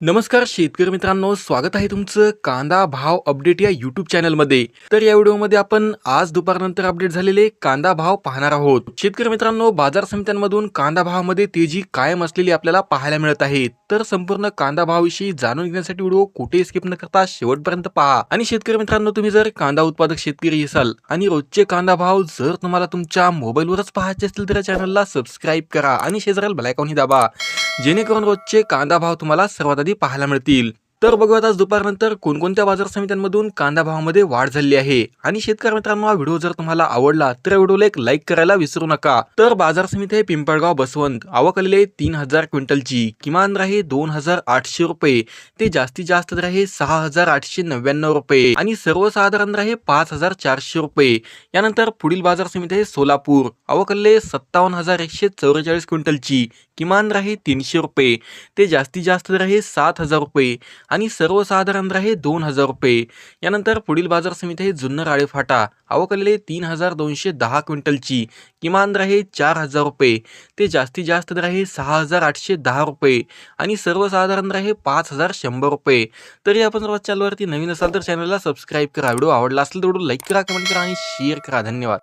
नमस्कार शेतकरी मित्रांनो स्वागत आहे तुमचं कांदा भाव अपडेट या युट्यूब चॅनलमध्ये तर या व्हिडिओमध्ये आपण आज दुपारनंतर अपडेट झालेले कांदा भाव पाहणार आहोत. शेतकरी मित्रांनो बाजार समित्यांमधून कांदा भावामध्ये तेजी कायम असलेली आपल्याला पाहायला मिळत आहे. तर संपूर्ण कांदा भावाविषयी जाणून घेण्यासाठी व्हिडिओ कुठे स्किप न करता शेवटपर्यंत पहा. आणि शेतकरी मित्रांनो तुम्ही जर कांदा उत्पादक शेतकरी असाल आणि रोजचे कांदा भाव जर तुम्हाला तुमच्या मोबाईलवरच पाहायचे असतील तर या चॅनलला सबस्क्राईब करा आणि शेजारील बेलायकॉनही दाबा. जेणेकरून रोजचे कांदा भाव तुम्हाला सर्वात आधी पाहायला मिळतील. तर बघूयात आज दुपारनंतर कोणकोणत्या बाजार समित्यांमधून कांदा भावामध्ये वाढ झाली आहे. आणि शेतकरी मित्रांनो हा व्हिडिओ जर तुम्हाला आवडला तर व्हिडिओला एक लाईक करायला विसरू नका. तर बाजार समिती आहे पिंपळगाव बसवंत. आवक आलेली आहे तीन हजार क्विंटलची. किमान दर आहे दोन हजार आठशे रुपये. ते जास्तीत जास्त दर आहे सहा हजार आठशे नव्याण्णव रुपये. आणि सर्वसाधारण दर आहे पाच हजार चारशे रुपये. यानंतर पुढील बाजार समिती आहे सोलापूर. आवक आलेली आहे सत्तावन्न हजार एकशे चौवेचाळीस क्विंटलची. किमान राहे तीनशे रुपये. ते जास्तीत जास्त राहे सात हजार रुपये आणि सर्वसाधारण राहे दोन हजार रुपये. यानंतर पुढील बाजार समिती आहे जुन्नर आळेफाटा आवकलेले तीन हजार दोनशे दहा क्विंटलची. किमान राहे चार हजार रुपये. ते जास्तीत जास्त राहे आहे सहा हजार आठशे दहा रुपये आणि सर्वसाधारण राहे पाच हजार शंभर रुपये. तरी आपण सर्वात चॅनलवरती नवीन असाल तर चॅनलला सबस्क्राईब करा. व्हिडिओ आवडला असेल तर व्हिडिओ लाईक करा कमेंट करा आणि शेअर करा. धन्यवाद.